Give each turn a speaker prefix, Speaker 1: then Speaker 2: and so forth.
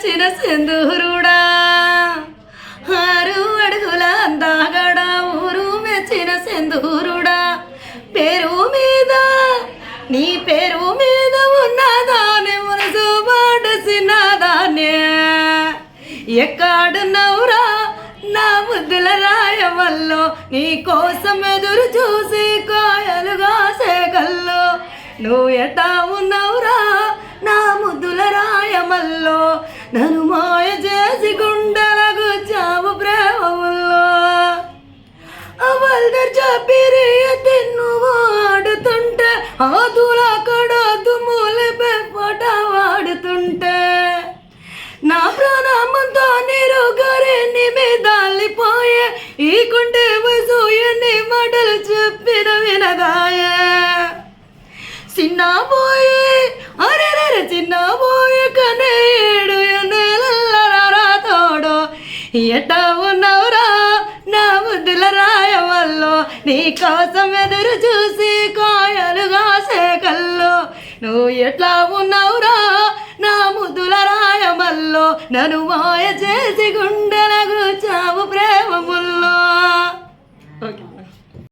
Speaker 1: సింధూరుడా ఆరు అడుగుల అందాగడ ఊరు మెచ్చిన సింధూరుడా. పేరు మీద నీ పేరు మీద ఉన్నదానే మనసు పాడసినదానే ఎక్కడున్నవురా నా ముద్దుల రాయవల్లో నీ కోసం ఎదురు చూసి కాయలుగా సేకల్లో నువ్వు ఎట్టా ఉన్నవురా రాయమల్లో నన్ను మాయ చేసి గుండెలకు చావు ప్రేమల్లో అవల్దర్ చాపిరి నువ్వు ఆడుతుంటే ఆదుల కడ దుమ్ముల పెప్పట వాడుతుంటే. నా ప్రాణమంతా నీరు గరే మీదాలిపోయే ఈ కుంటే వసూయని మాటలు చెప్పిన వినదాయే చిన్న పోయి అరే రే చిన్న పోయి ఎట ఉన్నవరా నా బుద్ధుల రాయవల్లో నీ కోసం ఎదురు చూసి కాయలుగా సేకల్లో. నువ్వు ఎట్లా ఉన్నవురా నా ముద్దుల రాయమల్లో నన్ను మాయ చేసి గుండె